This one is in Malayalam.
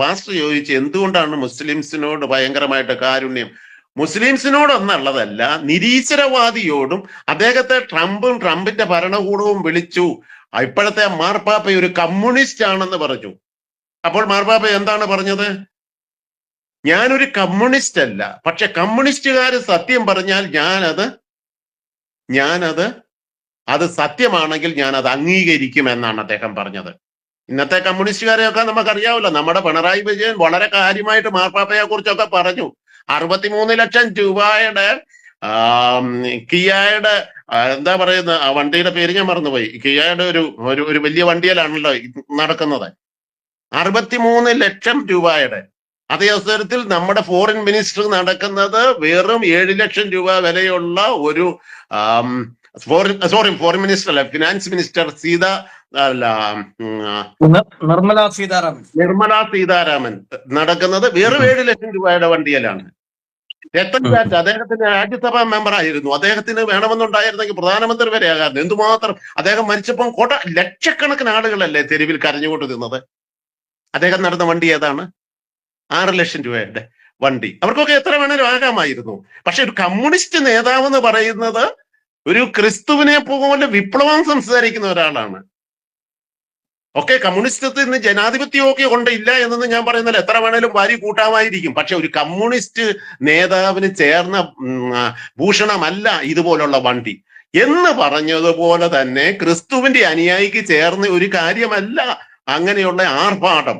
പാസ്റ്റർ ചോദിച്ചു എന്തുകൊണ്ടാണ് മുസ്ലിംസിനോട് ഭയങ്കരമായിട്ട് കാരുണ്യം? മുസ്ലിംസിനോടൊന്നുള്ളതല്ല നിരീശ്വരവാദിയോടും അദ്ദേഹത്തെ ട്രംപും ട്രംപിന്റെ ഭരണകൂടവും വിളിച്ചു. ഇപ്പോഴത്തെ മാർപ്പാപ്പ ഒരു കമ്മ്യൂണിസ്റ്റ് ആണെന്ന് പറഞ്ഞു. അപ്പോൾ മാർപ്പാപ്പ എന്താണ് പറഞ്ഞത്? ഞാനൊരു കമ്മ്യൂണിസ്റ്റ് അല്ല പക്ഷെ കമ്മ്യൂണിസ്റ്റുകാർ സത്യം പറഞ്ഞാൽ ഞാനത് ഞാനത് അത് സത്യമാണെങ്കിൽ ഞാൻ അത് അംഗീകരിക്കും എന്നാണ് അദ്ദേഹം പറഞ്ഞത്. ഇന്നത്തെ കമ്മ്യൂണിസ്റ്റുകാരെയൊക്കെ നമുക്കറിയാവില്ല നമ്മുടെ പിണറായി വിജയൻ വളരെ കാര്യമായിട്ട് മാർപ്പാപ്പയെ കുറിച്ചൊക്കെ പറഞ്ഞു. അറുപത്തിമൂന്ന് ലക്ഷം രൂപയുടെ കിയായുടെ എന്താ പറയുന്ന ആ വണ്ടിയുടെ പേര് ഞാൻ മറന്നുപോയി. കിയായുടെ ഒരു ഒരു ഒരു വലിയ വണ്ടിയിലാണല്ലോ നടക്കുന്നത്. അറുപത്തിമൂന്ന് ലക്ഷം രൂപയുടെ. അതേ അവസരത്തിൽ നമ്മുടെ ഫോറിൻ മിനിസ്റ്റർ നടക്കുന്നത് വെറും ഏഴ് ലക്ഷം രൂപ വിലയുള്ള ഒരു ഫോറിൻ സോറി ഫോറിൻ മിനിസ്റ്റർ അല്ല ഫിനാൻസ് മിനിസ്റ്റർ സീത അല്ല നിർമ്മലാ സീതാരാമൻ. നിർമ്മല സീതാരാമൻ നടക്കുന്നത് വെറും ഏഴ് ലക്ഷം രൂപയുടെ വണ്ടിയിലാണ്. രത്തൻ ഉം. ടാറ്റ അദ്ദേഹത്തിന്റെ രാജ്യസഭാ മെമ്പർ ആയിരുന്നു. അദ്ദേഹത്തിന് വേണമെന്നുണ്ടായിരുന്നെങ്കിൽ പ്രധാനമന്ത്രി വരെ ആകാറുണ്ട് എന്തുമാത്രം അദ്ദേഹം മരിച്ചപ്പം കോട്ട ലക്ഷക്കണക്കിന് ആളുകളല്ലേ തെരുവിൽ കരഞ്ഞുകൊണ്ട് നിന്നത്? അദ്ദേഹം നടന്ന വണ്ടി ഏതാണ്? ആറ് ലക്ഷം രൂപയുടെ വണ്ടി. അവർക്കൊക്കെ എത്ര വേണേലും ആകാമായിരുന്നു. പക്ഷെ ഒരു കമ്മ്യൂണിസ്റ്റ് നേതാവ് എന്ന് പറയുന്നത് ഒരു ക്രിസ്തുവിനെ പോലെ വിപ്ലവം സംസാരിക്കുന്ന ഒരാളാണ്. ഒക്കെ കമ്മ്യൂണിസ്റ്റത്തിൽ നിന്ന് ജനാധിപത്യമൊക്കെ കൊണ്ടില്ല എന്നൊന്നും ഞാൻ പറയുന്നില്ല. എത്ര വേണേലും വാരി കൂട്ടാമായിരിക്കും. പക്ഷെ ഒരു കമ്മ്യൂണിസ്റ്റ് നേതാവിന് ചേർന്ന ഭൂഷണമല്ല ഇതുപോലുള്ള വണ്ടി. എന്ന് പറഞ്ഞതുപോലെ തന്നെ ക്രിസ്തുവിന്റെ അനുയായിക്ക് ചേർന്ന ഒരു കാര്യമല്ല അങ്ങനെയുള്ള ആർഭാടം.